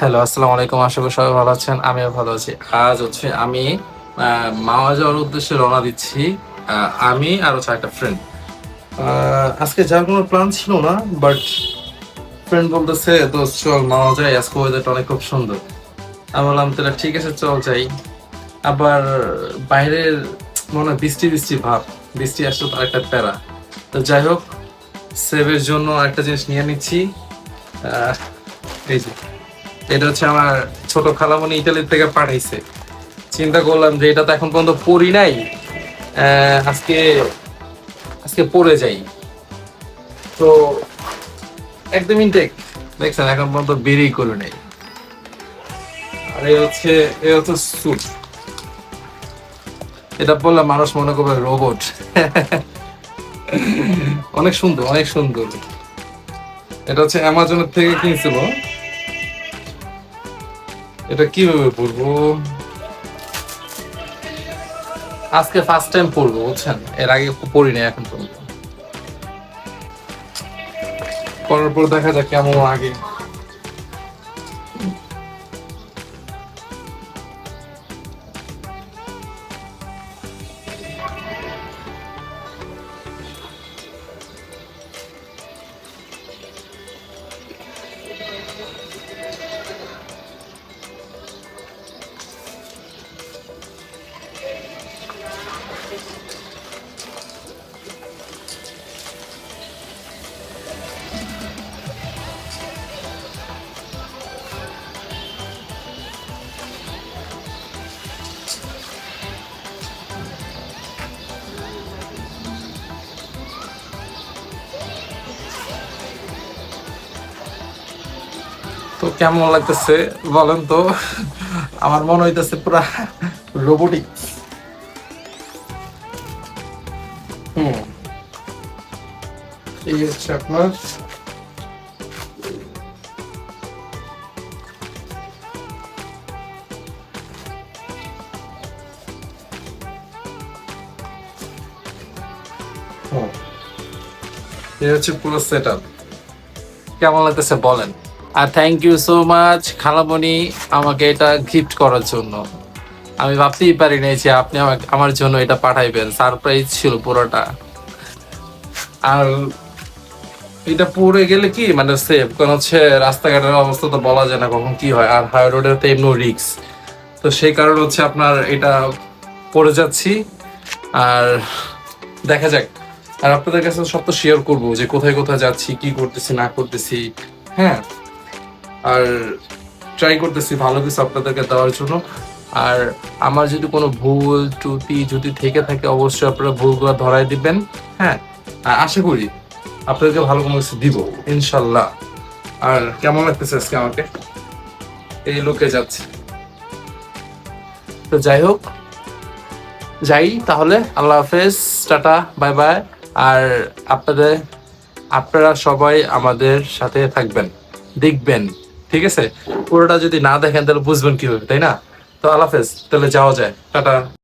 Hello, আসসালামু আলাইকুম। আশা করি সবাই ভালো আছেন, আমিও ভালো আছি। আজ হচ্ছে আমি মাওয়া যাওয়ার উদ্দেশ্যে রওনা দিচ্ছি আমি আর হচ্ছে একটা ফ্রেন্ড আজকে যাওয়ার কোনো প্ল্যান ছিল না বাট ফ্রেন্ড বলতেছে তো চল মাওয়া যাই, আজকে ওয়েদারটা অনেক খুব সুন্দর। আমি বললাম, তাহলে ঠিক আছে, চল যাই। আবার বাইরের মনে হয় বৃষ্টি বৃষ্টি ভাব, বৃষ্টি আসলে তো একটা প্যারা। তো যাই হোক সেভের জন্য একটা জিনিস নিয়ে নিচ্ছি। এই যে। এটা হচ্ছে আমার ছোট খালামণি ইতালি থেকে পাঠাইছে। চিন্তা করলাম যে এটা তো এখন পর্যন্ত পড়ি নাই আজকে আজকে পড়ে যাই। তো একদম ইনটেক দেখছেন, এখন পর্যন্ত বেরিয়ে করে নেই। আর এই হচ্ছে, এ হচ্ছে স্যুট এটা বললে মানুষ মনে করবে রোবট অনেক সুন্দর অনেক সুন্দর। এটা হচ্ছে অ্যামাজনের থেকে কিনছিল। এটা কীভাবে পড়ব আজকে ফার্স্ট টাইম পড়ব বুঝছেন? এর আগে পড়ি নাই এখন পর্যন্ত পড়ার পর দেখা যাক কেমন আগে তো কেমন লাগতেছে বলেন তো? আমার মনে হইতেছে পুরা রোবোটিক হুম। এই হচ্ছে আপনার এই হচ্ছে পুরো সেট কেমন লাগতেছে বলেন? আর থ্যাংক ইউ সো মাচ খালামণি, আমাকে এটা গিফট করার জন্য। আমি ভাবতেই পারি নাই যে আপনি আমাকে আমার জন্য এটা পাঠাইবেন। সারপ্রাইজ ছিল পুরোটা। আর এটা পড়ে গেলে কি? মানে সেফ কারণ হচ্ছে রাস্তাঘাটের অবস্থা তো বলা যায় না কখন কি হয়। আর হাই রোডের তো এমনি রিক্স তো সেই কারণে হচ্ছে আপনার এটা পড়ে যাচ্ছি। আর দেখা যাক। আর আপনাদের কাছে সব তো শেয়ার করব যে কোথায় কোথায় যাচ্ছি, কি করতেছি, না করতেছি। হ্যাঁ? আর ট্রাই করতেছি ভালো কিছু আপনাদেরকে দেওয়ার জন্য। আর আমার যদি কোনো ভুল, ত্রুটি যদি থেকে থাকে, অবশ্যই আপনারা ভুলগুলো ধরাই দিবেন। হ্যাঁ? আর আশা করি আপনাদেরকে ভালো কোনো কিছু দিব, ইনশাল্লাহ। আর কেমন লাগতেছে আজকে আমাকে? এই লোকে যাচ্ছে। তো যাই হোক, যাই তাহলে, আল্লাহ হাফেজ, টাটা, বাই বাই। আর আপনাদের, আপনারা সবাই আমাদের সাথে থাকবেন, দেখবেন, ঠিক আছে? পুরোটা যদি না দেখেন তাহলে বুঝবেন কীভাবে, তাই না? তো আল্লাহ হাফেজ, তাহলে যাওয়া যায়। টাটা।